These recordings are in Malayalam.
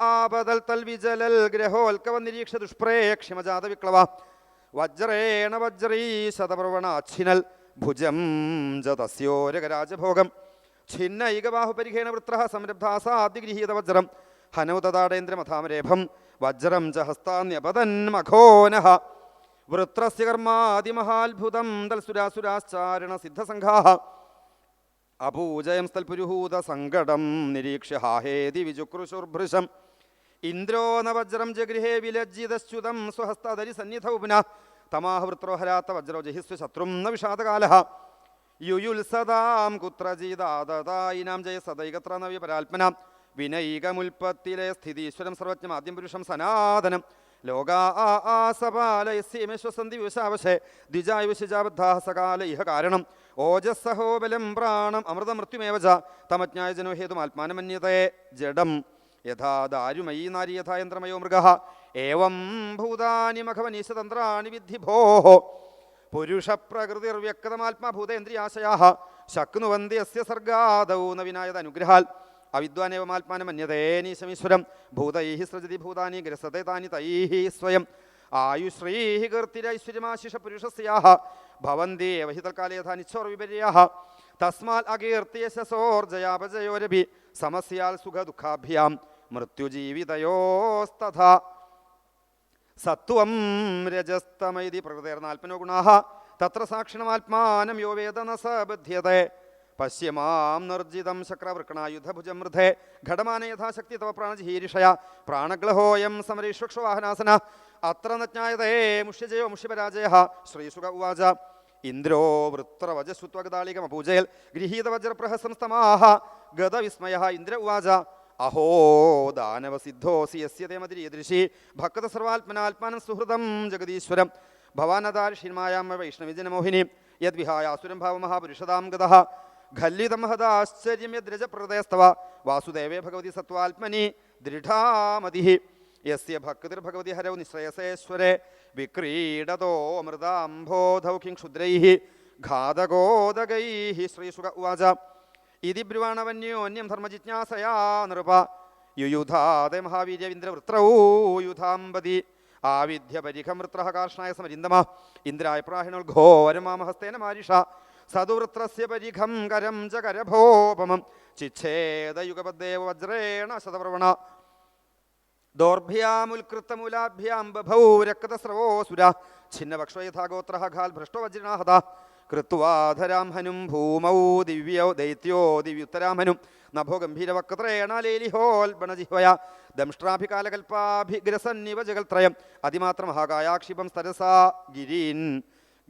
ആപതൽ തൽ വിജലൽ വിക്ലവ. വജ്രേണ വജ്രീ ശതപ്രവണാച്ഛിനൽ ഭുജം ച തസ്യോരകരാജഭോഗം ഛിന്നൈകബാഹുപരിഖേണ വൃത്ര സംരബ്ധാസാദ്യഗൃഹീത വജ്രം. ഹനൗതതാടേന്ദ്രമഥാമരേഭം. വജ്രം ച വൃത്രസ്യ കർമാതിമഹാത്ഭുതം തൽസുരാസുരാശ്ചാരണ സിദ്ധസംഘാഃ അപൂജയം സ്ഥൽപുരുഹൂത സങ്കടം നിരീക്ഷ്യ ഹാഹേതി വിചുക്രുശുർഭൃശം. ഇന്ദ്രോ നവജ്രം ജഗൃഹേ വിലജ്ജിതശ്യുതം സ്വഹസ്തരി സന്നിധൗ പുനഃ. തമാഹവൃത്രോഹരാത്ത വജ്രോ ജഹിസ്വ ശത്രും ന വിഷാദകാല യുയുൽസദാം കുത്രജീതാദതായിനാം ജയ സദൈകത്ര നവ്യ പരാത്മന വിനൈകമുൽപ്പത്തിലെ സ്ഥിതീശ്വരം സർവജ്ഞം ആദ്യം പുരുഷം സനാതനം. ലോകാ ആ ആസപാലയസ്യമേശ്വസന്ധി വിവശാവശേ ദ്വിജായുവശിജാബദ്ധാ സകാല ഇഹ കാരണം. ഓജസ്സഹോബലം പ്രാണം അമൃതമൃത്യുമേവ തമജ്ഞായ ജനോ ഹേതുമാത്മാനമന്യതേ ജഡം. യഥാ നാരി യഥാ യന്ത്രമയോ മൃഗ. ഏവം ഭൂതാനി മഖവനീശതന്ത്രാണി വിദ്ധി ഭോः പുരുഷപ്രകൃതിർവ്യക്തമാത്മാഭൂതേന്ദ്രിയാശയാ ശക്നുവന്തി അസ്യ സർഗാദൗ നവിനായത അനുഗ്രഹാൽ അവിദ്വാനേവമാത്മാനമന്യതേനീശമീശ്വരം ഭൂതൈ സൃജതി ഭൂതാനി ഗ്രസതേ താനി തൈ സ്വയം. ആയുശ്രീ കീർത്തിരൈശ്വര്യമാശിഷ പുരുഷസ്യാഹ. യഥാ നിശ്ചോർ വിപര്യാഹ. തസ്മാൽ അകീർത്തിയശസോർജയാപജയോരഭി സമസ്യാൽ സുഖ ദുഃഖാഭ്യാം മൃത്യുജീവിതയോസ്തഥ. സത്വം രജസ്തമൈതി പ്രകൃതേർനാൽപ്പനോ ഗുണാ തത്ര സാക്ഷിണമാത്മാനം യോ വേദ ന സ ബധ്യത്തെ പശ്യമാം നിർജിതം ശക്രവൃക്കണായുധഭുജം മൃധേ ഘടമാന യഥാശക്തി തവ പ്രാണജിഹീരിഷയ പ്രാണഗ്ലഹോയം സമരീഷ്വക്ഷവാഹനാസന അത്ര നജ്ഞായതേ ജ്ഞായതേ മുഷ്യജയോ മുഷ്യപരാജയ ശ്രീസുഖ ഉവാച ഇന്ദ്രോ വൃത്രവജസുത്വഗതാളികമപൂജയൽ ഗൃഹീതവജ്രപ്രഹസംസ്തമാഹ ഗതവിസ്മയ ഇന്ദ്ര ഉവാച അഹോ ദാനവസിദ്ധോസി യസ്യതേ മതിരീദൃശി ഭക്ത സർവാത്മനാത്മാനം സുഹൃതം ജഗദീശ്വരം ഭവാനദാർഷിന്മായാം വൈഷ്ണവിജനമോഹിനി യദ്വിഹായാസുരം ഭാവമഹാപുരുഷതാം ഗതഃ ഖല്ലിതം ഹദാശ്ചര്യം യദ്രജപ്രദയസ്തവ വാസുദേവേ ഭഗവതി സത്വാത്മനി. ദൃഢാമതി. യസ്യ ഭക്തിർഭഗവതി ഹരൗ നിശ്രയസേശ്വരെ. വിക്രീഡതോ അമൃതാംഭോധൗ കിം ഘാതകോദകൈ. ശ്രീസുക ഉവാച. ഇതി ബ്രുവാണവന്യോന്യം ധർമ്മജിജ്ഞാസയാ നൃപ. യുയുധാതെ മഹാവീര്യവിന്ദ്രവൃത്രൗ യുധാംബതി. ആവിധ്യ പരിഖമൃത്ര കാർഷ്ണായ സമരിന്ദമ. ഇന്ദ്രായ പ്രാഹിണോൽഘോരമാമഹസ്തേന മാരിഷ. സതുവൃത്രസ്യ പരിഖം കരം ച കരഭോപമം ചിച്ഛേദയുഗപദ്ദേവ വജ്രേണ ശതപ്രവണ ദോർഭ്യാമുൽകൃത്തമൂലാഭ്യാം ബഭൗ രക്തസ്രവോസുര ഛിന്നപക്ഷോ യഥാഗോത്ര ഘാൽ ഭ്രഷ്ടോ വജ്രണാഹത കൃത്വാധരാം ഹനും ഭൂമൗ ദിവ്യോ ദൈത്യോ ദിവ്യുത്തരാം നഭോ ഗംഭീരവക്ത്രേണാലേലിഹോൽബണജിഹ്വയ ദംഷ്ട്രാഭികാലകൽപ്പാഭിഗ്രസന്നിവ ജഗൽത്രയം അതിമാത്രമഹാകായാക്ഷിപം സ്തരസാ ഗിരീൻ.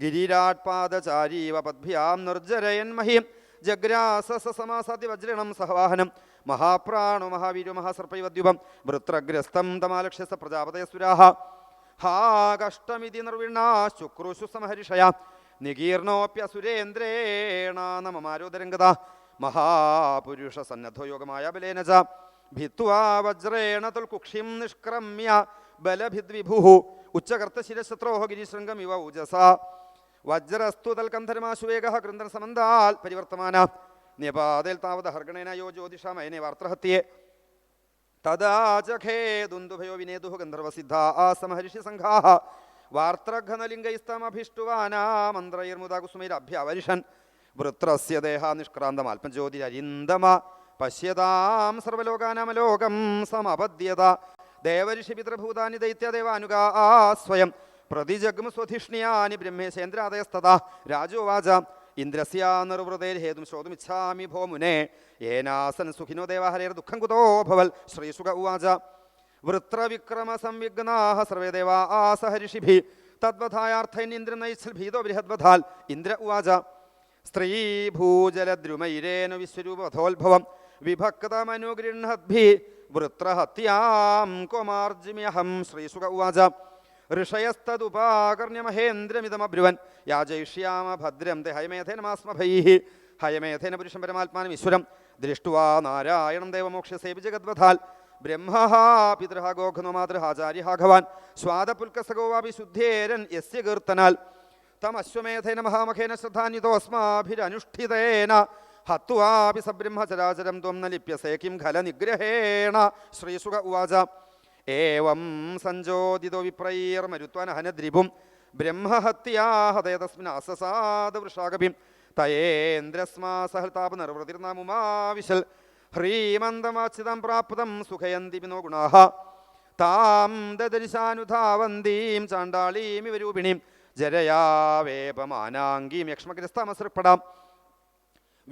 ഗിരിരാട്പാദചാരീവ പദ്ഭ്യാം നിർജരയൻ മഹിം. ജഗ്രാസസമാസാദ്യ വജ്രണം സഹവാഹനം. മഹാപ്രാണോ മഹാവീരോ മഹാസർപ്പൈവദ്യുപം. വൃത്രഗ്രസ്തം തമാലക്ഷ്യസ പ്രജാപതയസുരാഹ. ഹാ കഷ്ടമിതി നിർവിണ്ണാശുക്രുശു സമഹരിഷയ. നികീർണോപ്യസുരേന്ദ്രേണ നമമാരോദരംഗത. മഹാപുരുഷ സന്നദ്ധയോഗമായ ബലേന ച. ഭിത്വാ വജ്രേണ തുൽകുക്ഷിം നിഷ്ക്രമ്യ ബലഭിദ്വിഭു. ഉച്ചകർത്തശിരശത്രോ ഗിരിശൃംഗം ഇവ ഊജസ. വജ്രസ്തു തൽകന്ധരമാശുവേഗ കൃന്ദൻ സമന്താൽ പരിവർത്തമാന. ന്യപാതേൽ താവത ഹർഗണേന യോ ജ്യോതിഷാമയനെ വാർത്തഹത്യേ തദാചഖേ ദുന്ദുഭയോ വിനേതു ഗന്ധർവസിദ്ധ ആസമഹർഷി സംഘാ വാർത്രഘനലിംഗൈസ്തമഭിഷ്ടുവാനാമന്ത്രൈർമുദാ കുസുമൈരഭ്യവരിഷൻ വൃത്രസ്യ ദേഹ നിഷ്ക്രാന്തമാത്മജ്യോതിരരിന്ദമ പശ്യതാം സർവലോകാനാമലോകം സമപദ്യത ദേവഋഷിപിതൃഭൂതാനി ദൈത്യദേവാനുഗാ സ്വയം. പ്രതിജഗ്മു സ്വധിഷ്ണിയാനി ബ്രഹ്മേശേന്ദ്രാദയസ്ഥത രാജോവാച ഇന്ദ്രസ്യ നിർവൃതേർഹേതും ശ്രോതുമിച്ഛാമി ഭോ മുനെ. ഏനാസൻ സുഖിനോ ദേവാഹരേർ ദുഃഖം കുതോ ഭവൽ. ശ്രീസുക ഉവാച. വൃത്രവിക്രമ സംവിഘ്നാഹ സർവേ ദേവാ ആസഹരിഷിഭി തദ്വധായാർത്ഥൈനിന്ദ്രൻ നൈച്ഛൽ ഭീതോ ബൃഹദ്വധാൽ. ഇന്ദ്ര ഉവാച. സ്ത്രീ ഭൂജലദ്രുമൈരേന വിശ്വരൂപഥോത്ഭവം വിഭക്തമനുഗൃഹദ്ഭി വൃത്രഹത്യാം കോമാർജിമ്യഹം ശ്രീസുഖ ഉവാച. ഋഷയസ്തതുപാകർണ്യ മഹേന്ദ്രമിതമബ്രുവൻ യാജയിഷ്യാമ ഭദ്രം ദേ ഹയമേധേനമാസ്മഭൈ ഹയമേധേന പുരുഷം പരമാത്മാനം ഈശ്വരം. ദൃഷ്ടുവാ നാരായണം ദേവമോക്ഷസേവി ജഗദ്വധാൽ ബ്രഹ്മ പിതൃ ഗോഘനോ മാതൃഹാചാര്യ ഭഗവാൻ സ്വാദപുൽക്കസഗോവാപി ശുദ്ധേരൻ യസ്യ കീർത്തനാൽ തം അശ്വമേധേന മഹാമഖേന ശ്രദ്ധാന്വിതോസ്മാഭിരനുഷ്ഠിതേന ഹത്വാപി സബ്രഹ്മചരാചരം ത്വം ന ലിപ്യസേ കിം ഖല നിഗ്രഹേണ ശ്രീസുഖ ഉവാച. ഏവം സഞ്ചോദിതോ തസ്മിൻ അസസാദ വൃഷാകപിം തയേന്ദ്രസ്മാ സഹൃതാപ നിർവൃതിർനാമുമാവിശൽ ഹ്രീമന്തമാച്ചിതം പ്രാപ്തം സുഖയന്തി വിനോ ഗുണാഹ. താം ദദരിശാനുധാവന്തീം ചാണ്ടാളീമിവരൂപിണീം ജരയാവേപമാനാംഗീം യക്ഷ്മഗ്രസ്തമസൃപ്പെടാം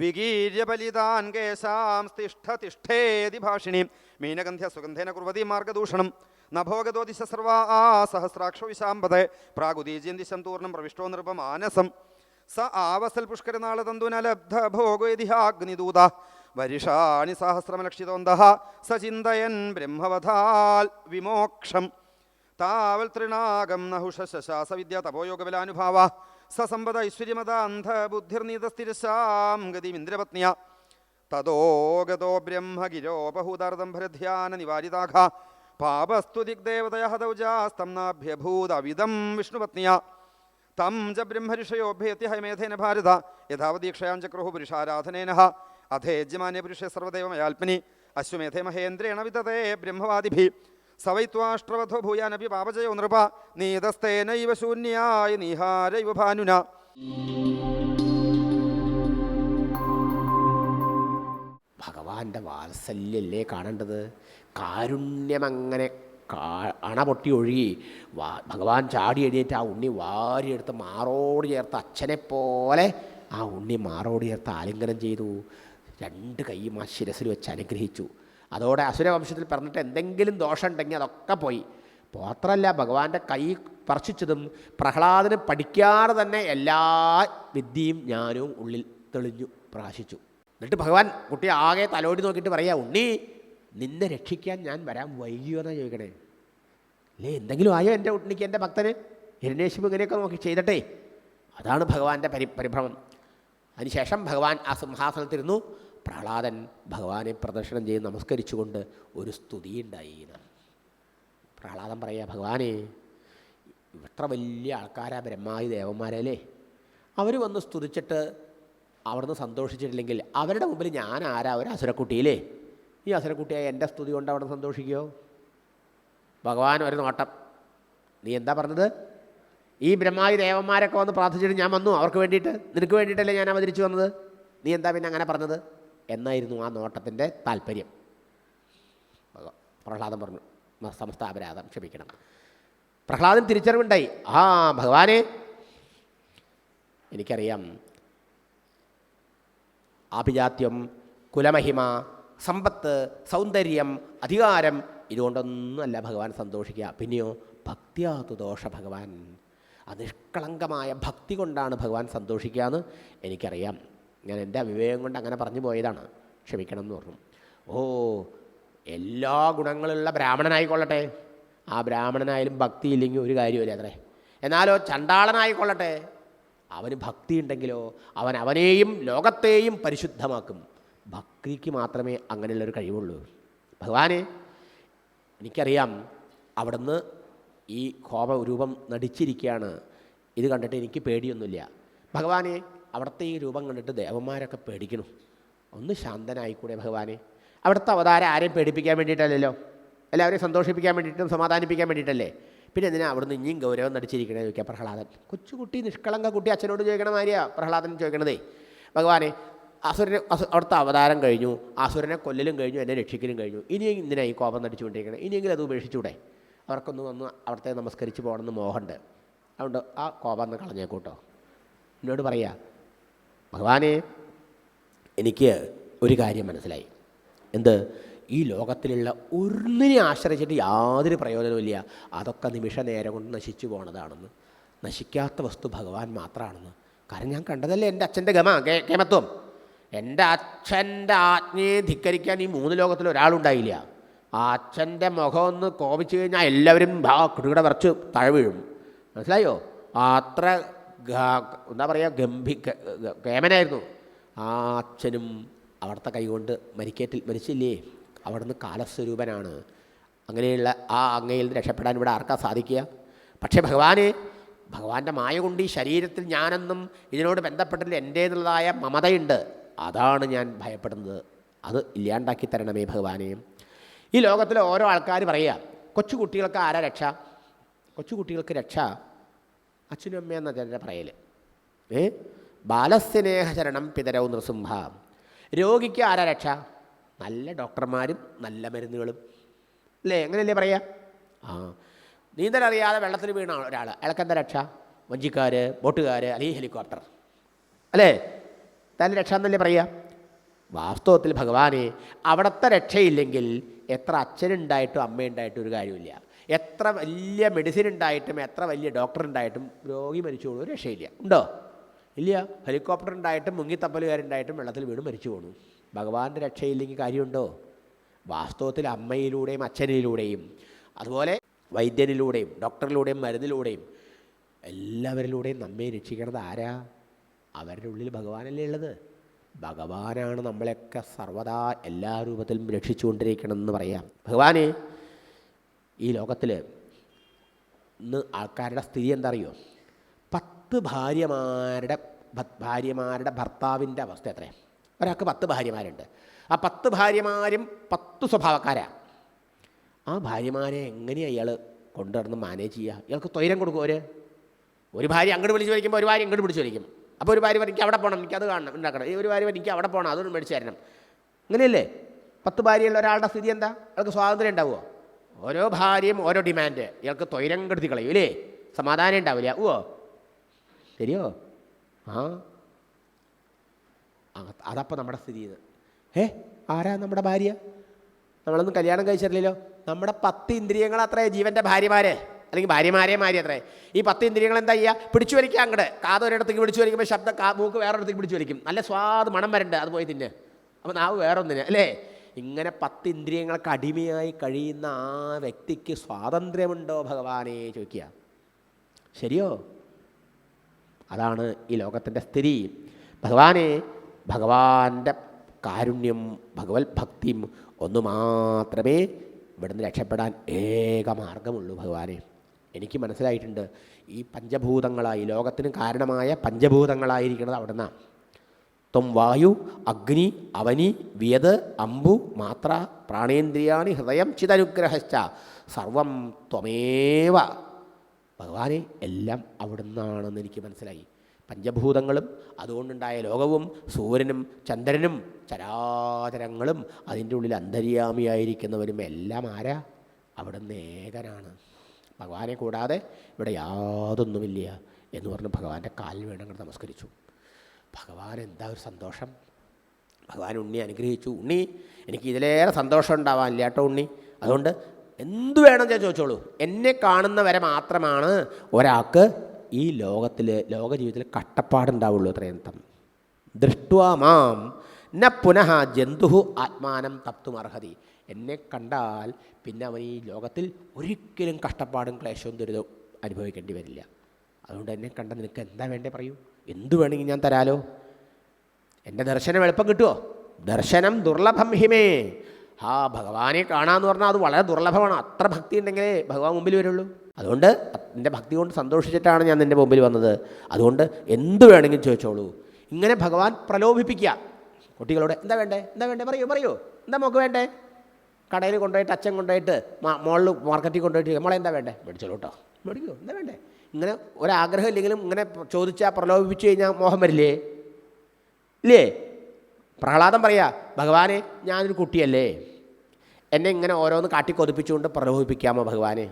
വികീര്യബലിതാൻ കേശാം തിഷ്ഠ തിഷ്ഠേതി ഭാഷിണി. മീനഗന്ധ്യ സുഗന്ധേന കുർവതി മാർഗദൂഷണം. നഭോഗതോ ദിശ സർവാ ആ സഹസ്രാക്ഷോ വിശാമ്പത പ്രാഗുദീജ്യം ദിശം തൂർണം പ്രവിഷ്ടോ നൃപമാനസം സ ആവസൽ പുഷ്കരനാളതന്തുനലബ്ധ ഭോഗേതിഹാഗ്നിദൂത വരിഷാണി സഹസ്രമലക്ഷിതോന്ത സചിന്തയൻ ബ്രഹ്മവധാൽ വിമോക്ഷം. താവൽ തൃണാകം നഹുഷ വിദ്യ തപോയോഗബലാനുഭാവ. സസമ്പദ ഐശ്വര്യമത അന്ധബുദ്ധിർനീതസ്ഥിരശാം ഗതിമിന്ദ്രപത്നിയ തതോ ഗതോ ബ്രഹ്മഗിരോപഹൂതാർദം ഭരധ്യാന നിവാരിതാഘ. പാപസ്തു ദിഗ്ദേവതയ ഹതൗജാസ്തം നാഭ്യഭൂതവിദം വിഷ്ണുപത്നിയ. തം ച ബ്രഹ്മഋഷയോഭ്യത്യ ഹയമേധേന ഭാരത. യഥാവദീക്ഷയാം ചക്രുഹു പുരുഷാരാധനേന അധേജ്യമാന്യ പുരുഷ സർവദേവമയാൽപ്പനി. അശ്വമേധേ മഹേന്ദ്രേണ വിതതേ ബ്രഹ്മവാദിഭി. സവൈത്വാഷ്ട്രവധോ ഭൂയാനപി പാപജയോ നൃപ നീതസ്തേനൈവ ശൂന്യായ നീഹാരൈവ ഭാനുന. ഭഗവാന്റെ വാത്സല്യല്ലേ കാണേണ്ടത്? കാരുണ്യമങ്ങനെ അണ പൊട്ടി ഒഴുകി വാ ഭഗവാൻ ചാടി എഴുന്നേറ്റ് ആ ഉണ്ണി വാരിയെടുത്ത് മാറോട് ചേർത്ത് അച്ഛനെ പോലെ ആ ഉണ്ണി മാറോട് ചേർത്ത് ആലിംഗനം ചെയ്തു. രണ്ട് കൈയും ആ ശിരസിൽ വെച്ച് അനുഗ്രഹിച്ചു. അതോടെ അസുരവംശത്തിൽ പറഞ്ഞിട്ട് എന്തെങ്കിലും ദോഷം ഉണ്ടെങ്കിൽ അതൊക്കെ പോയി. മാത്രമല്ല ഭഗവാന്റെ കൈ സ്പർശിച്ചതും പ്രഹ്ലാദന് പഠിക്കാതെ തന്നെ എല്ലാ വിദ്യയും ജ്ഞാനവും ഉള്ളിൽ തെളിഞ്ഞു പ്രകാശിച്ചു. എന്നിട്ട് ഭഗവാൻ കുട്ടി ആകെ തലോടി നോക്കിയിട്ട് പറയാ ഉണ്ണി നിന്നെ രക്ഷിക്കാൻ ഞാൻ വരാൻ വൈകിയോ എന്നാണ് ചോദിക്കണേ? അല്ലേ എന്തെങ്കിലും ആയോ എന്റെ ഉണ്ണിക്ക് എന്റെ ഭക്തന്? ഹിരണേശിപ്പ് ഇങ്ങനെയൊക്കെ നോക്കി ചെയ്തട്ടെ. അതാണ് ഭഗവാന്റെ പരി പരിഭ്രമം. അതിനുശേഷം ഭഗവാൻ ആ സിംഹാസനത്തിരുന്നു. പ്രഹ്ലാദൻ ഭഗവാനെ പ്രദർശനം ചെയ്ത് നമസ്കരിച്ചുകൊണ്ട് ഒരു സ്തുതിയുണ്ടായി. പ്രഹ്ലാദൻ പറയുക ഭഗവാനെ ഇത്ര വലിയ ആൾക്കാരാ ബ്രഹ്മായി ദേവന്മാരല്ലേ? അവർ വന്ന് സ്തുതിച്ചിട്ട് അവിടുന്ന് സന്തോഷിച്ചിട്ടില്ലെങ്കിൽ അവരുടെ മുമ്പിൽ ഞാൻ ആരാ? ഒരു അസുരക്കുട്ടിയില്ലേ? ഈ അസുരക്കുട്ടിയായ എന്റെ സ്തുതി കൊണ്ട് അവിടെ സന്തോഷിക്കുമോ ഭഗവാൻ ഒരു നോട്ടം. നീ എന്താ പറഞ്ഞത്? ഈ ബ്രഹ്മായി ദേവന്മാരൊക്കെ വന്ന് പ്രാർത്ഥിച്ചിട്ട് ഞാൻ വന്നു. അവർക്ക് വേണ്ടിയിട്ട്? നിനക്ക് വേണ്ടിയിട്ടല്ലേ ഞാൻ അവതരിച്ചു വന്നത്? നീ എന്താ പിന്നെ അങ്ങനെ പറഞ്ഞത്? എന്നായിരുന്നു ആ നോട്ടത്തിന്റെ താല്പര്യം പ്രഹ്ലാദം പറഞ്ഞു "മ- സമസ്ത അപരാധം ക്ഷമിക്കണം. പ്രഹ്ലാദൻ തിരിച്ചറിവുണ്ടായി. ആ ഭഗവാനെ എനിക്കറിയാം. ആഭിജാത്യം കുലമഹിമ സമ്പത്ത് സൗന്ദര്യം അധികാരം ഇതുകൊണ്ടൊന്നുമല്ല ഭഗവാൻ സന്തോഷിക്കുക. പിന്നെയോ ഭക്തിയാതു ദോഷ ഭഗവാൻ. അനിഷ്കളങ്കമായ ഭക്തി കൊണ്ടാണ് ഭഗവാൻ സന്തോഷിക്കുക എന്ന് എനിക്കറിയാം. ഞാൻ എന്റെ അവിവേകം കൊണ്ട് അങ്ങനെ പറഞ്ഞു പോയതാണ്. ക്ഷമിക്കണം എന്ന് പറഞ്ഞു ഓ എല്ലാ ഗുണങ്ങളുള്ള ബ്രാഹ്മണനായിക്കൊള്ളട്ടെ. ആ ബ്രാഹ്മണനായാലും ഭക്തി ഇല്ലെങ്കിൽ ഒരു കാര്യമില്ല അത്രേ. എന്നാലോ ചണ്ടാളനായിക്കൊള്ളട്ടെ. അവന് ഭക്തി ഉണ്ടെങ്കിലോ അവൻ അവനെയും ലോകത്തെയും പരിശുദ്ധമാക്കും. ഭക്തിക്ക് മാത്രമേ അങ്ങനെയുള്ളൊരു കഴിവുള്ളൂ. ഭഗവാനെ എനിക്കറിയാം അവിടുന്ന് ഈ കോപ രൂപം നടിച്ചിരിക്കുകയാണ്. ഇത് കണ്ടിട്ട് എനിക്ക് പേടിയൊന്നുമില്ല. ഭഗവാനെ അവിടുത്തെ ഈ രൂപം കണ്ടിട്ട് ദേവന്മാരൊക്കെ പേടിക്കണം. ഒന്ന് ശാന്തനായിക്കൂടെ ഭഗവാനെ. അവിടുത്തെ അവതാരം ആരെയും പേടിപ്പിക്കാൻ വേണ്ടിയിട്ടല്ലല്ലോ? എല്ലാവരെയും സന്തോഷിപ്പിക്കാൻ വേണ്ടിയിട്ടും സമാധാനിപ്പിക്കാൻ വേണ്ടിയിട്ടല്ലേ? പിന്നെ എന്തിനാ അവിടുന്ന് ഇനിയും ഗൗരവം നടിച്ചിരിക്കണേ ചോദിക്കുക പ്രഹ്ലാദൻ. കൊച്ചുകുട്ടി നിഷ്കളങ്ക കുട്ടി അച്ഛനോട് ചോദിക്കണ മാതിരിയാ പ്രഹ്ലാദൻ ചോദിക്കണതേ. ഭഗവാനെ അസുരനെ അസു അവിടുത്തെ അവതാരം കഴിഞ്ഞു അസുരനെ കൊല്ലലും കഴിഞ്ഞു എന്നെ രക്ഷിക്കലും കഴിഞ്ഞു. ഇനിയും ഇതിനായി കോപം നടിച്ചുകൊണ്ടിരിക്കണേ? ഇനിയെങ്കിലും അത് ഉപേക്ഷിച്ചൂടെ? അവർക്കൊന്ന് വന്ന് അവിടുത്തെ നമസ്കരിച്ച് പോകണമെന്ന് മോഹമുണ്ട്. അതുകൊണ്ട് ആ കോപം ഒന്ന് കളഞ്ഞേക്കൂട്ടോ എന്നോട് പറയാ ഭഗവാനെ എനിക്ക് ഒരു കാര്യം മനസ്സിലായി. എന്ത്? ഈ ലോകത്തിലുള്ള ഒന്നിനെ ആശ്രയിച്ചിട്ട് യാതൊരു പ്രയോജനമില്ല അതൊക്കെ നിമിഷ നേരം കൊണ്ട് നശിച്ചു പോണതാണെന്ന്. നശിക്കാത്ത വസ്തു ഭഗവാൻ മാത്രമാണെന്ന് കാരണം ഞാൻ കണ്ടതല്ലേ എന്റെ അച്ഛന്റെ ഗമ കേമത്വം എന്റെ അച്ഛന്റെ ആജ്ഞയെ ധിക്കരിക്കാൻ ഈ മൂന്ന് ലോകത്തിൽ ഒരാളുണ്ടായില്ല. ആ അച്ഛന്റെ മുഖം ഒന്ന് കോപിച്ച് കഴിഞ്ഞാൽ എല്ലാവരും ആ കുടുകട വറച്ച് താഴെ വീഴും. മനസ്സിലായോ? അത്ര എന്താ പറയുക ഗംഭീ കേമനായിരുന്നു. ആ അച്ഛനും അവിടുത്തെ കൈകൊണ്ട് മരിക്കേറ്റിൽ മരിച്ചില്ലേ? അവിടുന്ന് കാലസ്വരൂപനാണ്. അങ്ങനെയുള്ള ആ അങ്ങയിൽ രക്ഷപ്പെടാൻ ഇവിടെ ആർക്കാ സാധിക്കുക? പക്ഷേ ഭഗവാന് ഭഗവാന്റെ മായ കൊണ്ട് ഈ ശരീരത്തിൽ ഞാനെന്നും ഇതിനോട് ബന്ധപ്പെട്ടില്ല എന്റേതുള്ളതായ മമതയുണ്ട്. അതാണ് ഞാൻ ഭയപ്പെടുന്നത്. അത് ഇല്ലാണ്ടാക്കി തരണമേ ഭഗവാനെ. ഈ ലോകത്തിലെ ഓരോ ആൾക്കാർ പറയുക കൊച്ചു കുട്ടികൾക്ക് ആരാ രക്ഷ? കൊച്ചു കുട്ടികൾക്ക് രക്ഷ അച്ഛനും അമ്മയെന്ന ജനന പറയൽ ഏ? ബാലസ്നേഹചരണം പിതരവും നൃസിംഹ. രോഗിക്ക് ആരാ രക്ഷ? നല്ല ഡോക്ടർമാരും നല്ല മരുന്നുകളും. അല്ലേ? അങ്ങനെയല്ലേ പറയുക ആ. നീന്തലറിയാതെ വെള്ളത്തിൽ വീണ ഒരാൾ അയാൾക്ക് എന്താ രക്ഷ? വഞ്ചിക്കാർ ബോട്ടുകാർ അല്ലെങ്കിൽ ഹെലികോപ്റ്റർ. അല്ലേ? തന്നെ രക്ഷ എന്നല്ലേ പറയുക വാസ്തവത്തിൽ ഭഗവാനെ അവിടുത്തെ രക്ഷയില്ലെങ്കിൽ എത്ര അച്ഛനുണ്ടായിട്ടും അമ്മയുണ്ടായിട്ടും ഒരു കാര്യമില്ല എത്ര വലിയ മെഡിസിൻ ഉണ്ടായിട്ടും എത്ര വലിയ ഡോക്ടർ ഉണ്ടായിട്ടും രോഗി മരിച്ചു രക്ഷയില്ല. ഉണ്ടോ? ഇല്ല. ഹെലികോപ്റ്റർ ഉണ്ടായിട്ടും മുങ്ങിത്തപ്പലുകാരുണ്ടായിട്ടും വെള്ളത്തിൽ വീണ് മരിച്ചു പോണു ഭഗവാന്റെ രക്ഷയില്ലെങ്കിൽ കാര്യമുണ്ടോ? വാസ്തവത്തിൽ അമ്മയിലൂടെയും അച്ഛനിലൂടെയും അതുപോലെ വൈദ്യനിലൂടെയും ഡോക്ടറിലൂടെയും മരുന്നിലൂടെയും എല്ലാവരിലൂടെയും നമ്മെ രക്ഷിക്കണത് ആരാ? അവരുടെ ഉള്ളിൽ ഭഗവാനല്ലേ ഉള്ളത്. ഭഗവാനാണ് നമ്മളെയൊക്കെ സർവദാ എല്ലാ രൂപത്തിലും രക്ഷിച്ചുകൊണ്ടിരിക്കണമെന്ന് പറയാം. ഭഗവാനെ ഈ ലോകത്തിൽ ഇന്ന് ആൾക്കാരുടെ സ്ഥിതി എന്താ അറിയോ പത്ത് ഭാര്യമാരുടെ ഭാര്യമാരുടെ ഭർത്താവിന്റെ അവസ്ഥ എത്രയാണ് ഒരാൾക്ക് പത്ത് ഭാര്യമാരുണ്ട്. ആ പത്ത് ഭാര്യമാരും പത്ത് സ്വഭാവക്കാരാണ് ആ ഭാര്യമാരെ എങ്ങനെയാണ് ഇയാൾ കൊണ്ടുവന്ന് മാനേജ് ചെയ്യുക ഇയാൾക്ക് തൊയരം കൊടുക്കും ഒരു ഒരു ഭാര്യ അങ്ങോട്ട് വിളിച്ച് വലിക്കുമ്പോൾ ഒരു ഭാര്യ ഇങ്ങോട്ട് വിളിച്ച് വലിക്കും അപ്പോൾ ഒരു ഭാര്യ എനിക്ക് അവിടെ പോകണം എനിക്ക് അത് കാണണം ഉണ്ടാക്കണം. ഈ ഒരു ഭാര്യ എനിക്ക് അവിടെ പോകണം അതൊന്നും മേടിച്ച് തരണം. അങ്ങനെയല്ലേ പത്ത് ഭാര്യയുള്ള ഒരാളുടെ സ്ഥിതി എന്താ? അയാൾക്ക് സ്വാതന്ത്ര്യം ഉണ്ടാവുമോ ഓരോ ഭാര്യയും ഓരോ ഡിമാൻഡ് ഇയാൾക്ക് തൊയരം കെടുത്തി കളയും ഇല്ലേ? സമാധാനം ഉണ്ടാവില്ല. ഓ ശരിയോ? ആ. അതപ്പോൾ നമ്മുടെ സ്ഥിതി ഇത്. ഏ ആരാ നമ്മുടെ ഭാര്യ? നമ്മളൊന്നും കല്യാണം കഴിച്ചിട്ടില്ലല്ലോ. നമ്മുടെ പത്ത് ഇന്ദ്രിയങ്ങൾ അത്രേ ജീവന്റെ ഭാര്യമാരെ. അല്ലെങ്കിൽ ഭാര്യമാരെ മാരി അത്രേ. ഈ പത്ത് ഇന്ദ്രിയങ്ങൾ എന്താ ചെയ്യുക പിടിച്ചു വലിക്കുക അങ്ങോട്ട് കാത് ഒരിടത്തേക്ക് പിടിച്ചു വലിക്കുമ്പോൾ ശബ്ദം കാ മൂക്ക് വേറൊരിടത്തേക്ക് പിടിച്ചു വലിക്കും. നല്ല സ്വാദ് മണം വരണ്ട് അത് പോയി തിന്നെ. അപ്പോൾ നാവ് വേറൊന്നിന് അല്ലേ? ഇങ്ങനെ പത്ത് ഇന്ദ്രിയങ്ങൾക്ക് അടിമയായി കഴിയുന്ന ആ വ്യക്തിക്ക് സ്വാതന്ത്ര്യമുണ്ടോ ഭഗവാനെ ചോദിക്കുക. ശരിയോ? അതാണ് ഈ ലോകത്തിന്റെ സ്ഥിതി. ഭഗവാനെ ഭഗവാന്റെ കാരുണ്യം ഭഗവത് ഭക്തിയും ഒന്ന് മാത്രമേ ഇവിടുന്ന് രക്ഷപ്പെടാൻ ഏക മാർഗമുള്ളൂ ഭഗവാനെ. എനിക്ക് മനസ്സിലായിട്ടുണ്ട്. ഈ പഞ്ചഭൂതങ്ങളായി ലോകത്തിന് കാരണമായ പഞ്ചഭൂതങ്ങളായിരിക്കുന്നത് അവിടുന്ന്. ത്വം വായു അഗ്നി അവനി വിയത് അമ്പു മാത്ര പ്രാണേന്ദ്രിയാണി ഹൃദയം ചിതനുഗ്രഹശ്ച. സർവം ത്വമേവ. ഭഗവാനെ എല്ലാം അവിടുന്നാണെന്ന് എനിക്ക് മനസ്സിലായി. പഞ്ചഭൂതങ്ങളും അതുകൊണ്ടുണ്ടായ ലോകവും സൂര്യനും ചന്ദ്രനും ചരാചരങ്ങളും അതിന്റെ ഉള്ളിൽ അന്തര്യാമിയായിരിക്കുന്നവരും എല്ലാം ആരാ? അവിടുന്ന് ഏകനാണ്. ഭഗവാനെ കൂടാതെ ഇവിടെ യാതൊന്നുമില്ല എന്ന് പറഞ്ഞ് ഭഗവാന്റെ കാലിൽ വേണങ്ങൾ നമസ്കരിച്ചു. ഭഗവാൻ എന്താ ഒരു സന്തോഷം? ഭഗവാൻ ഉണ്ണി അനുഗ്രഹിച്ചു. ഉണ്ണി എനിക്ക് ഇതിലേറെ സന്തോഷം ഉണ്ടാവാനില്ല കേട്ടോ ഉണ്ണി. അതുകൊണ്ട് എന്തു വേണം ഞാൻ ചോദിച്ചോളൂ. എന്നെ കാണുന്നവരെ മാത്രമാണ് ഒരാൾക്ക് ഈ ലോകത്തിൽ ലോക ജീവിതത്തിൽ കട്ടപ്പാടുണ്ടാവുള്ളൂ അത്രയും തം. ദൃഷ്ട്വാ മാം ന പുനഃ ജന്തു ആത്മാനം തപ്തുമർഹതി എന്നെ കണ്ടാൽ പിന്നെ അവൻ ഈ ലോകത്തിൽ ഒരിക്കലും കഷ്ടപ്പാടും ക്ലേശവും ദുരിതവും അനുഭവിക്കേണ്ടി വരില്ല. അതുകൊണ്ട് എന്നെ കണ്ട നിനക്ക് എന്താ വേണ്ടേ പറയൂ? എന്തു വേണമെങ്കിൽ ഞാൻ തരാലോ? എന്റെ ദർശനം എളുപ്പം കിട്ടുമോ ദർശനം ദുർലഭം ഹിമേ. ആ ഭഗവാനെ കാണാന്ന് പറഞ്ഞാൽ അത് വളരെ ദുർലഭമാണ്. അത്ര ഭക്തി ഉണ്ടെങ്കിലേ ഭഗവാൻ മുമ്പിൽ വരുള്ളൂ. അതുകൊണ്ട് എന്റെ ഭക്തി കൊണ്ട് സന്തോഷിച്ചിട്ടാണ് ഞാൻ നിന്റെ മുമ്പിൽ വന്നത്. അതുകൊണ്ട് എന്ത് വേണമെങ്കിലും ചോദിച്ചോളൂ. ഇങ്ങനെ ഭഗവാൻ പ്രലോഭിപ്പിക്കുക. കുട്ടികളോട് എന്താ വേണ്ടേ? എന്താ വേണ്ടേ? പറയൂ പറയൂ. എന്താ മോക്ക് വേണ്ടേ? കടയിൽ കൊണ്ടുപോയിട്ട് അച്ഛൻ കൊണ്ടുപോയിട്ട് മോളിൽ മാർക്കറ്റിൽ കൊണ്ടുപോയിട്ട് മോളെ എന്താ വേണ്ടേ? മേടിച്ചോളൂ കേട്ടോ മേടിക്കൂ എന്താ വേണ്ടേ? ഇങ്ങനെ ഒരാഗ്രഹം ഇല്ലെങ്കിലും ഇങ്ങനെ ചോദിച്ചാൽ പ്രലോഭിപ്പിച്ചു കഴിഞ്ഞാൽ മോഹം വരില്ലേ? ഇല്ലേ? പ്രഹ്ലാദം പറയാ ഭഗവാനെ ഞാനൊരു കുട്ടിയല്ലേ. എന്നെ ഇങ്ങനെ ഓരോന്ന് കാട്ടിക്കൊതിപ്പിച്ചുകൊണ്ട് പ്രലോഭിപ്പിക്കാമോ ഭഗവാനെ?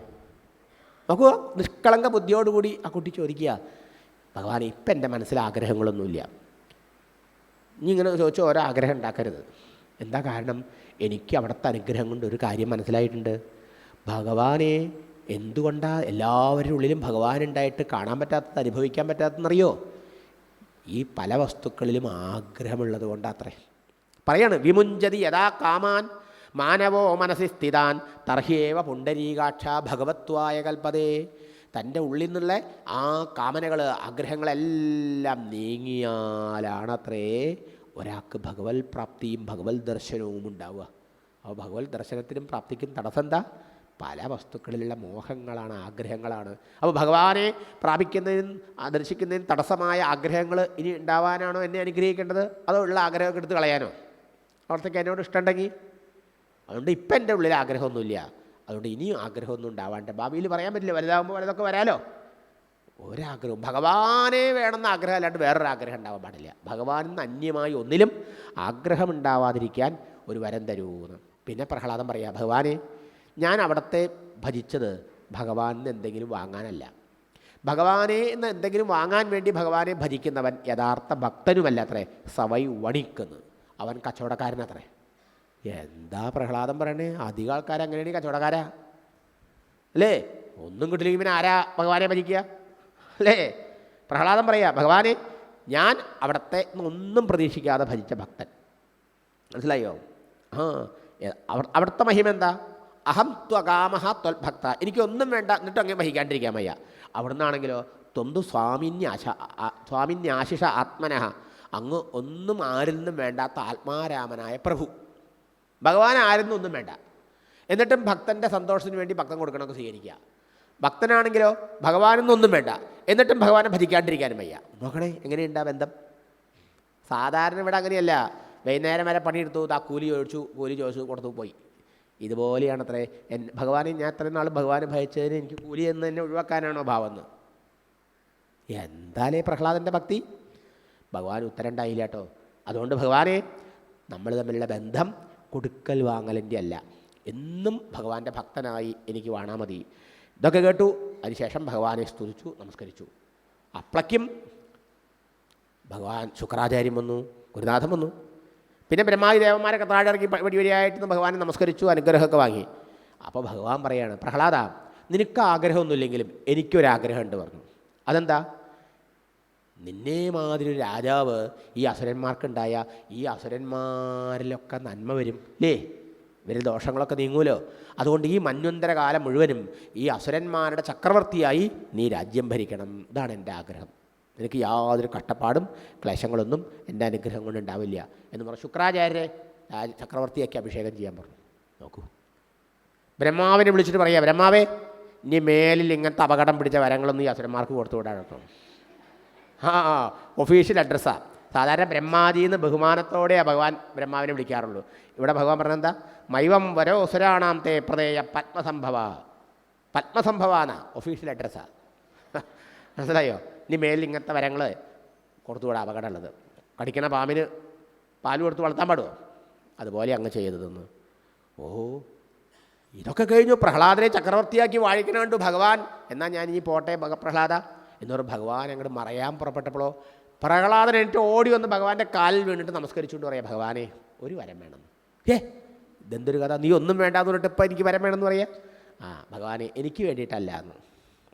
നോക്കുക നിഷ്കളങ്ക ബുദ്ധിയോടുകൂടി ആ കുട്ടി ചോദിക്കുക ഭഗവാൻ ഇപ്പം എന്റെ മനസ്സിൽ ആഗ്രഹങ്ങളൊന്നുമില്ല. നീ ഇങ്ങനെ ചോദിച്ച ഓരോ ആഗ്രഹം ഉണ്ടാക്കരുത്. എന്താ കാരണം? എനിക്ക് അവിടുത്തെ അനുഗ്രഹം കൊണ്ട് ഒരു കാര്യം മനസ്സിലായിട്ടുണ്ട്. ഭഗവാനെ എന്തുകൊണ്ടാണ് എല്ലാവരുടെ ഉള്ളിലും ഭഗവാൻ ഉണ്ടായിട്ട് കാണാൻ പറ്റാത്തത് അനുഭവിക്കാൻ പറ്റാത്തതെന്നറിയോ? ഈ പല വസ്തുക്കളിലും ആഗ്രഹമുള്ളത് കൊണ്ടാത്രേ പറയാണ് വിമുഞ്ചതി യഥാ കാമാൻ മാനവോ മനസ്സി സ്ഥിതാൻ തർഹ്യേവ പുണ്ടരീകാക്ഷ ഭഗവത്വായ കൽപ്പതേ തന്റെ ഉള്ളിൽ നിന്നുള്ള ആ കാമനകൾ ആഗ്രഹങ്ങളെല്ലാം നീങ്ങിയാലാണത്രേ ഒരാൾക്ക് ഭഗവത് പ്രാപ്തിയും ഭഗവത് ദർശനവും ഉണ്ടാവുക അപ്പോൾ ഭഗവത് ദർശനത്തിനും പ്രാപ്തിക്കും തടസ്സം എന്താ പല വസ്തുക്കളിലുള്ള മോഹങ്ങളാണ് ആഗ്രഹങ്ങളാണ്. അപ്പോൾ ഭഗവാനെ പ്രാപിക്കുന്നതിനും ദർശിക്കുന്നതിനും തടസ്സമായ ആഗ്രഹങ്ങൾ ഇനി ഉണ്ടാവാനാണോ എന്നെ അനുഗ്രഹിക്കേണ്ടത്? അതോ ഉള്ള ആഗ്രഹമൊക്കെ എടുത്ത് കളയാനോ? അവിടത്തേക്ക് എന്നോട് ഇഷ്ടമുണ്ടെങ്കിൽ? അതുകൊണ്ട് ഇപ്പം എന്റെ ഉള്ളിൽ ആഗ്രഹമൊന്നുമില്ല. അതുകൊണ്ട് ഇനിയും ആഗ്രഹമൊന്നും ഉണ്ടാവാണ്ട്. ഭാവിയിൽ പറയാൻ പറ്റില്ല വലുതാകുമ്പോൾ വലുതൊക്കെ വരാലോ? ഒരാഗ്രഹം. ഭഗവാനെ വേണമെന്ന ആഗ്രഹം അല്ലാണ്ട് വേറൊരു ആഗ്രഹം ഉണ്ടാവാൻ പാടില്ല. ഭഗവാനിൽ നിന്ന് അന്യമായി ഒന്നിലും ആഗ്രഹം ഉണ്ടാവാതിരിക്കാൻ ഒരു വരം തരൂന്ന്. പിന്നെ പ്രഹ്ലാദം പറയാം ഭഗവാനെ ഞാൻ അവിടത്തെ ഭജിച്ചത് ഭഗവാനിന് എന്തെങ്കിലും വാങ്ങാനല്ല. ഭഗവാനെ എന്ന് എന്തെങ്കിലും വാങ്ങാൻ വേണ്ടി ഭഗവാനെ ഭജിക്കുന്നവൻ യഥാർത്ഥ ഭക്തനുമല്ല അത്രേ സവൈ വണിക്കുന്നു. അവൻ കച്ചവടക്കാരനത്രേ. എന്താ പ്രഹ്ലാദം പറയണേ? അധികം ആൾക്കാർ അങ്ങനെയാണ് കച്ചവടക്കാരാ. അല്ലേ? ഒന്നും കിട്ടില്ലെങ്കിൽ പിന്നെ ആരാ ഭഗവാനെ ഭജിക്കുക? അല്ലേ? പ്രഹ്ലാദം പറയുക ഭഗവാനെ ഞാൻ അവിടത്തെ ഒന്നും പ്രതീക്ഷിക്കാതെ ഭജിച്ച ഭക്തൻ. മനസ്സിലായോ? ആ അവിടുത്തെ മഹിമ എന്താ? അഹം ത്വകാമഹ ത്വൽഭക്ത എനിക്കൊന്നും വേണ്ട എന്നിട്ട് അങ്ങനെ വഹിക്കാണ്ടിരിക്കാൻ വയ്യ. അവിടുന്നാണെങ്കിലോ തൊന്തു സ്വാമിന്യാശ സ്വാമിന്യാശിഷ ആത്മനഹ. അങ്ങ് ഒന്നും ആരിൽ നിന്നും വേണ്ടാത്ത ആത്മാരാമനായ പ്രഭു. ഭഗവാൻ ആരിൽ നിന്നും ഒന്നും വേണ്ട. എന്നിട്ടും ഭക്തന്റെ സന്തോഷത്തിന് വേണ്ടി ഭക്തൻ കൊടുക്കണമെന്ന് സ്വീകരിക്കുക. ഭക്തനാണെങ്കിലോ ഭഗവാനിൽ നിന്നൊന്നും വേണ്ട. എന്നിട്ടും ഭഗവാനെ ഭജിക്കാണ്ടിരിക്കാനും വയ്യ. നോക്കണേ എങ്ങനെയുണ്ടാ ബന്ധം? സാധാരണ ഇവിടെ അങ്ങനെയല്ല. വൈകുന്നേരം വരെ പണിയെടുത്തു താ കൂലി ചോദിച്ചു കൂലി ചോദിച്ചു കൊടുത്തു പോയി. ഇതുപോലെയാണ് അത്രേ എൻ ഭഗവാനെ ഞാൻ ഇത്രയും നാൾ ഭഗവാനെ ഭയച്ചതിന് എനിക്ക് കൂലി എന്ന് തന്നെ ഒഴിവാക്കാനാണോ ഭാവമെന്ന് എന്താലേ പ്രഹ്ലാദന്റെ ഭക്തി? ഭഗവാൻ ഉത്തരം ഉണ്ടായില്ല കേട്ടോ. അതുകൊണ്ട് ഭഗവാനെ നമ്മൾ തമ്മിലുള്ള ബന്ധം കൊടുക്കൽ വാങ്ങലിന്റെ അല്ല. എന്നും ഭഗവാന്റെ ഭക്തനായി എനിക്ക് വാണാ മതി. ഇതൊക്കെ കേട്ടു അതിനുശേഷം ഭഗവാനെ സ്തുതിച്ചു നമസ്കരിച്ചു. അപ്പളയ്ക്കും ഭഗവാൻ ശുക്രാചാര്യം വന്നു ഗുരുനാഥം വന്നു. പിന്നെ ബ്രഹ്മാവി ദേവന്മാരൊക്കെ താഴെ ഇറങ്ങി വടി വടിയായിട്ട് ഭഗവാനെ നമസ്കരിച്ചു അനുഗ്രഹമൊക്കെ വാങ്ങി. അപ്പോൾ ഭഗവാൻ പറയാണ് പ്രഹ്ലാദ നിനക്ക് ആഗ്രഹമൊന്നുമില്ലെങ്കിലും എനിക്കൊരാഗ്രഹമുണ്ട് പറഞ്ഞു. അതെന്താ? നിന്നെ മാതിരി ഒരു രാജാവ് ഈ അസുരന്മാർക്കുണ്ടായ ഈ അസുരന്മാരിലൊക്കെ നന്മ വരും ലേ ഇവരിൽ ദോഷങ്ങളൊക്കെ നീങ്ങൂലോ? അതുകൊണ്ട് ഈ മന്വന്തര കാലം മുഴുവനും ഈ അസുരന്മാരുടെ ചക്രവർത്തിയായി നീ രാജ്യം ഭരിക്കണം. ഇതാണ് എന്റെ ആഗ്രഹം. നിനക്ക് യാതൊരു കഷ്ടപ്പാടും ക്ലേശങ്ങളൊന്നും എന്റെ അനുഗ്രഹം കൊണ്ട് ഉണ്ടാവില്ല എന്ന് പറഞ്ഞു. ശുക്രാചാര്യരെ ചക്രവർത്തിയാക്കി അഭിഷേകം ചെയ്യാൻ പറഞ്ഞു. നോക്കൂ. ബ്രഹ്മാവിനെ വിളിച്ചിട്ട് പറയാം ബ്രഹ്മാവേ ഇനി മേലിൽ ഇങ്ങനത്തെ അപകടം പിടിച്ച വരങ്ങളൊന്നും ഈ അസുരന്മാർക്ക് കൊടുത്തു വിടാൻ കേട്ടോ. ആ ആ ഒഫീഷ്യൽ അഡ്രസ്സാണ് സാധാരണ ബ്രഹ്മാജി എന്ന് ബഹുമാനത്തോടെ ഭഗവാൻ ബ്രഹ്മാവിനെ വിളിക്കാറുള്ളൂ. ഇവിടെ ഭഗവാൻ പറഞ്ഞെന്താ മൈവം വരോ അസുരാണാം തേ പ്രദേയ പത്മസംഭവ. പത്മസംഭവാന ഒഫീഷ്യൽ അഡ്രസ്സാണ് മനസ്സിലായോ? ഇനി മേലിൽ ഇങ്ങനത്തെ വരങ്ങൾ കൊടുത്തുകൂടെ അപകടമുള്ളത്. കടിക്കണ പാമ്പിന് പാൽ കൊടുത്ത് വളർത്താൻ പാടുമോ അതുപോലെ അങ്ങ് ചെയ്തതെന്ന് ഓ ഇതൊക്കെ കഴിഞ്ഞു പ്രഹ്ലാദനെ ചക്രവർത്തിയാക്കി വാഴിക്കണുണ്ട് ഭഗവാൻ. എന്നാൽ ഞാൻ ഇനി പോട്ടെ പ്രഹ്ലാദ എന്നൊരു ഭഗവാൻ അങ്ങോട്ട് മറയാൻ പുറപ്പെട്ടപ്പോഴോ പ്രഹ്ലാദൻ എന്നിട്ട് ഓടി വന്ന് ഭഗവാന്റെ കാലിൽ വീണിട്ട് നമസ്കരിച്ചുകൊണ്ട് പറയാം ഭഗവാനെ ഒരു വരം വേണം. ഏ ഇതെന്തൊരു കഥ? നീ ഒന്നും വേണ്ടാന്ന് പറഞ്ഞിട്ട് ഇപ്പം എനിക്ക് വരം വേണമെന്ന് പറയാം? ആ ഭഗവാനെ എനിക്ക് വേണ്ടിയിട്ടല്ല എന്ന്.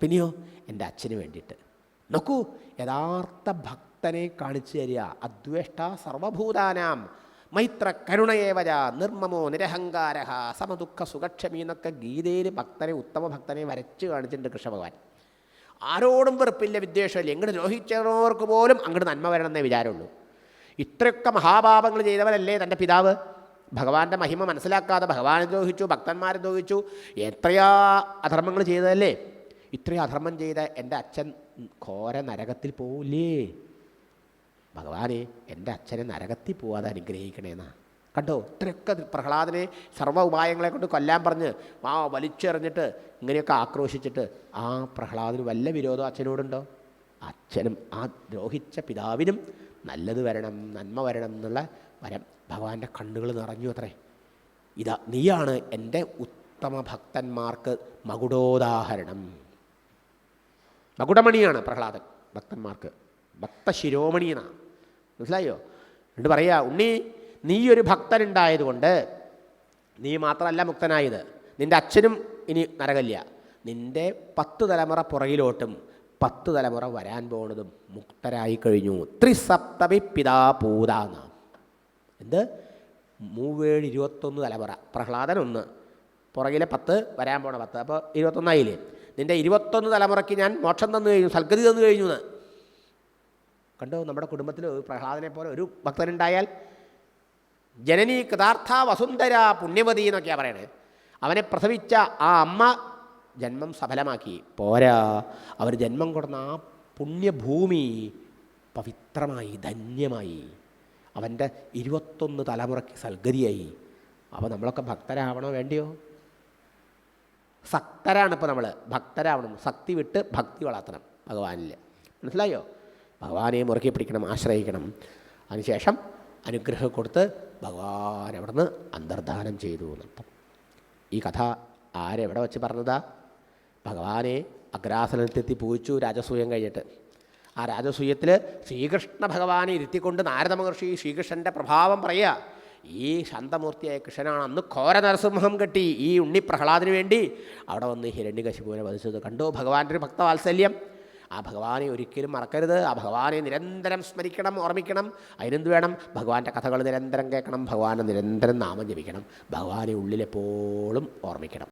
പിന്നെയോ എന്റെ അച്ഛന് വേണ്ടിയിട്ട്. നോക്കൂ യഥാർത്ഥ ഭക്തനെ കാണിച്ചു തരിക. അദ്വേഷ്ട സർവഭൂതാനാം. മൈത്ര കരുണയേവര നിർമ്മമോ നിരഹങ്കാര സമദുഃഖ സുഖക്ഷമി എന്നൊക്കെ ഗീതയിൽ ഭക്തനെ ഉത്തമ ഭക്തനെ വരച്ച് കാണിച്ചിട്ടുണ്ട് കൃഷ്ണഭഗവാൻ. ആരോടും വെറുപ്പില്ല വിദ്വേഷമില്ല. എങ്ങോട്ട് ദ്രോഹിച്ചവർക്ക് പോലും അങ്ങോട്ട് നന്മ വരണമെന്നേ വിചാരമുള്ളൂ. ഇത്രയൊക്കെ മഹാപാപങ്ങൾ ചെയ്തവരല്ലേ തന്റെ പിതാവ്? ഭഗവാന്റെ മഹിമ മനസ്സിലാക്കാതെ ഭഗവാനെ ദ്രോഹിച്ചു ഭക്തന്മാരെ ദ്രോഹിച്ചു. എത്രയാ അധർമ്മങ്ങൾ ചെയ്തതല്ലേ? ഇത്രയും അധർമ്മം ചെയ്ത എന്റെ അച്ഛൻ ഘോര നരകത്തിൽ പോവില്ലേ? ഭഗവാനെ എന്റെ അച്ഛനെ നരകത്തിൽ പോവാതെ അനുഗ്രഹിക്കണേന്നാ. കണ്ടോ? ഇത്രയൊക്കെ പ്രഹ്ലാദനെ സർവ ഉപായങ്ങളെ കൊണ്ട് കൊല്ലാൻ പറഞ്ഞ് ആ വലിച്ചെറിഞ്ഞിട്ട് ഇങ്ങനെയൊക്കെ ആക്രോശിച്ചിട്ട് ആ പ്രഹ്ലാദന് വല്ല വിരോധം അച്ഛനോടുണ്ടോ? അച്ഛനും ആ ദ്രോഹിച്ച പിതാവിനും നല്ലത് വരണം നന്മ വരണം എന്നുള്ള വരം ഭഗവാന്റെ കണ്ണുകൾ നിറഞ്ഞു അത്രേ. ഇതാ നീയാണ് എന്റെ ഉത്തമ ഭക്തന്മാർക്ക് മകുടോദാഹരണം. മകുടമണിയാണ് പ്രഹ്ലാദൻ ഭക്തന്മാർക്ക്. ഭക്തശിരോമണി എന്നാണ് മനസ്സിലായോ? എന്നിട്ട് പറയാ ഉണ്ണി നീ ഒരു ഭക്തനുണ്ടായതുകൊണ്ട് നീ മാത്രമല്ല മുക്തനായത്. നിന്റെ അച്ഛനും ഇനി നരകല്ല നിന്റെ പത്ത് തലമുറ പുറകിലോട്ടും പത്ത് തലമുറ വരാൻ പോണതും മുക്തരായി കഴിഞ്ഞു. ത്രിസപ്തമി പിതാ പൂതാന്ന എന്ത്? മൂവേഴ് ഇരുപത്തൊന്ന് തലമുറ. പ്രഹ്ലാദൻ ഒന്ന് പുറകിലെ പത്ത് വരാൻ പോണ പത്ത്. അപ്പോൾ ഇരുപത്തൊന്നായില്ലേ? നിന്റെ ഇരുപത്തൊന്ന് തലമുറയ്ക്ക് ഞാൻ മോക്ഷം തന്നു കഴിഞ്ഞു സൽഗതി തന്നു കഴിഞ്ഞു എന്ന്. കണ്ടോ നമ്മുടെ കുടുംബത്തിൽ പ്രഹ്ലാദനെ പോലെ ഒരു ഭക്തനുണ്ടായാൽ ജനനി കൃതാർത്ഥ വസുന്ധര പുണ്യവതി എന്നൊക്കെയാണ് പറയണത് അവനെ പ്രസവിച്ച ആ അമ്മ ജന്മം സഫലമാക്കി. പോരാ അവർ ജന്മം കൊടുന്ന ആ പുണ്യഭൂമി പവിത്രമായി ധന്യമായി. അവന്റെ ഇരുപത്തൊന്ന് തലമുറയ്ക്ക് സൽഗതിയായി. അപ്പോൾ നമ്മളൊക്കെ ഭക്തരാവണോ വേണ്ടിയോ? സക്തരാണ് ഇപ്പോൾ നമ്മൾ ഭക്തരാവണം. ശക്തി വിട്ട് ഭക്തി വളർത്തണം ഭഗവാനിൽ മനസ്സിലായോ? ഭഗവാനെ മുറുക്കി പിടിക്കണം ആശ്രയിക്കണം. അതിനുശേഷം അനുഗ്രഹം കൊടുത്ത് ഭഗവാൻ അവിടുന്ന് അന്തർധാനം ചെയ്തു എന്നർത്ഥം. ഈ കഥ ആരെവിടെ വെച്ച് പറഞ്ഞതാ? ഭഗവാനെ അഗ്രാസനത്തെത്തി പൂജിച്ചു രാജസൂയം കഴിഞ്ഞിട്ട്. ആ രാജസൂയത്തിൽ ശ്രീകൃഷ്ണ ഭഗവാനെ ഇരുത്തിക്കൊണ്ട് നാരദ മഹർഷി ശ്രീകൃഷ്ണന്റെ പ്രഭാവം പറയുക. ഈ ശാന്തമൂർത്തിയായ കൃഷ്ണനാണ് അന്ന് ഘോര നരസിംഹം കെട്ടി ഈ ഉണ്ണി പ്രഹ്ലാദിന് വേണ്ടി അവിടെ വന്ന് ഹിരണ്യകശിപുവിനെ വധിച്ചത്. കണ്ടു? ഭഗവാന്റെ ഒരു ഭക്തവാത്സല്യം. ആ ഭഗവാനെ ഒരിക്കലും മറക്കരുത്. ആ ഭഗവാനെ നിരന്തരം സ്മരിക്കണം ഓർമ്മിക്കണം. അതിനെന്ത് വേണം? ഭഗവാന്റെ കഥകൾ നിരന്തരം കേൾക്കണം. ഭഗവാനെ നിരന്തരം നാമം ജപിക്കണം. ഭഗവാനെ ഉള്ളിലെപ്പോഴും ഓർമ്മിക്കണം.